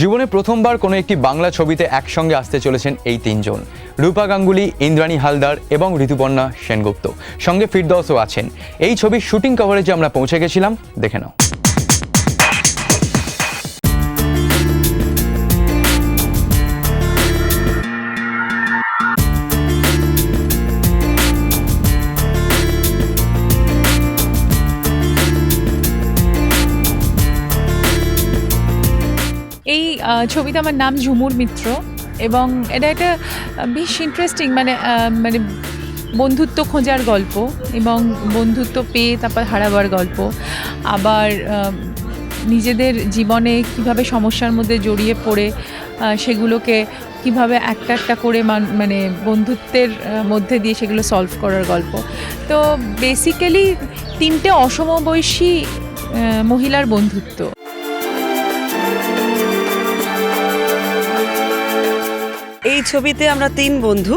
জীবনে প্রথমবার কোনো একটি বাংলা ছবিতে একসঙ্গে আসতে চলেছেন এই তিনজন। রূপা গাঙ্গুলি, ইন্দ্রাণী হালদার এবং ঋতুপর্ণা সেনগুপ্ত। সঙ্গে ফিরদৌসও আছেন। এই ছবির শুটিং কভারেজে আমরা পৌঁছে গেছিলাম, দেখে নাও। এই ছবিতে আমার নাম ঝুমুর মিত্র এবং এটা একটা বেশ ইন্টারেস্টিং মানে মানে বন্ধুত্ব খোঁজার গল্প এবং বন্ধুত্ব পেয়ে তারপর হারাবার গল্প। আবার নিজেদের জীবনে কীভাবে সমস্যার মধ্যে জড়িয়ে পড়ে সেগুলোকে কীভাবে একটা একটা করে মান- বন্ধুত্বের মধ্যে দিয়ে সেগুলো সলভ করার গল্প। তো বেসিক্যালি তিনটে অসমবয়সী মহিলার বন্ধুত্ব। এই ছবিতে আমরা তিন বন্ধু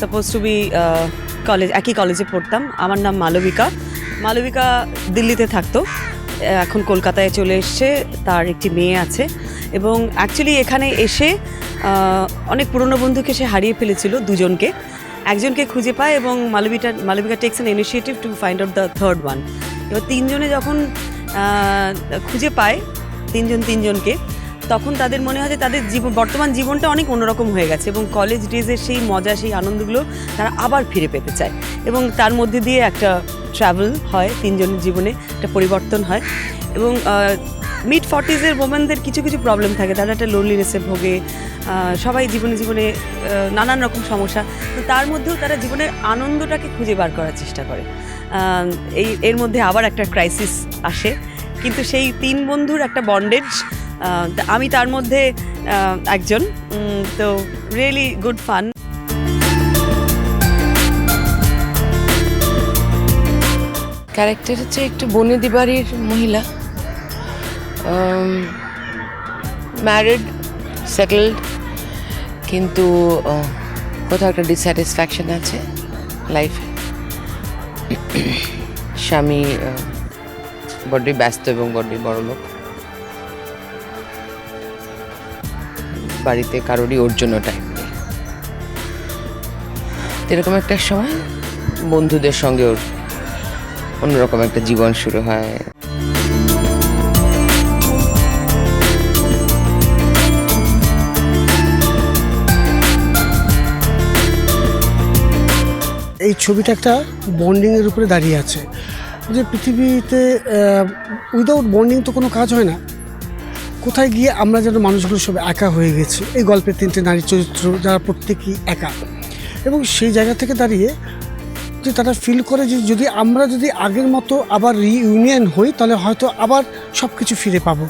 সাপোজ টু বি কলেজ একই কলেজে পড়তাম। আমার নাম মালবিকা। মালবিকা দিল্লিতে থাকতো। এখন কলকাতায় চলে এসছে। তার একটি মেয়ে আছে। এবং অ্যাকচুয়ালি এখানে এসে অনেক পুরনো বন্ধুকে সে হারিয়ে ফেলেছিল দুজনকে। একজনকে খুঁজে পায় এবং Malavika Malavika takes an initiative to find out the third one এবার তিনজনে যখন খুঁজে পায়, তিনজন তিনজনকে তখন তাদের মনে হয় যে তাদের জীবন, বর্তমান জীবনটা অনেক অন্যরকম হয়ে গেছে এবং কলেজ ডেজের সেই মজা, সেই আনন্দগুলো তারা আবার ফিরে পেতে চায় এবং তার মধ্যে দিয়ে একটা ট্রাভেল হয় তিনজনের জীবনে, একটা পরিবর্তন হয় এবং মিড ফর্টিজের ওমেনদের কিছু কিছু প্রবলেম থাকে। তারা একটা লোনলিনেসে ভোগে সবাই জীবনে জীবনে নানান রকম সমস্যা। তো তার মধ্যেও তারা জীবনের আনন্দটাকে খুঁজে বার করার চেষ্টা করে। এই, এর মধ্যে আবার একটা ক্রাইসিস আসে। কিন্তু সেই তিন বন্ধুর একটা বন্ডেজ আমি তার মধ্যে একজন। তো রিয়েলি গুড ফান ক্যারেক্টার হচ্ছে একটু বনেদি বাড়ির মহিলা। ম্যারিড সেটেলড কিন্তু কোথাও একটা ডিস্যাটিসফ্যাকশন আছে লাইফে স্বামী বড্ডই ব্যস্ত এবং বড্ডই বড় লোক বাড়িতে কারোরই ওর জন্য টাইম নেই। এরকম একটা সময় বন্ধুদের সঙ্গে ওর অন্যরকম একটা জীবন শুরু হয়। এই ছবিটা একটা বন্ডিংয়ের উপরে দাঁড়িয়ে আছে। যে পৃথিবীতে উইদাউট বন্ডিং তো কোনো কাজ হয় না। কোথায় গিয়ে আমরা যেন মানুষগুলো সব একা হয়ে গেছি? এই গল্পের তিনটে নারী চরিত্র যারা প্রত্যেকেই একা। এবং সেই জায়গা থেকে দাঁড়িয়ে যে তারা ফিল করে যে যদি আমরা যদি আগের মতো আবার রিইউনিয়ন হই, তাহলে হয়তো আবার সব কিছু ফিরে পাবো।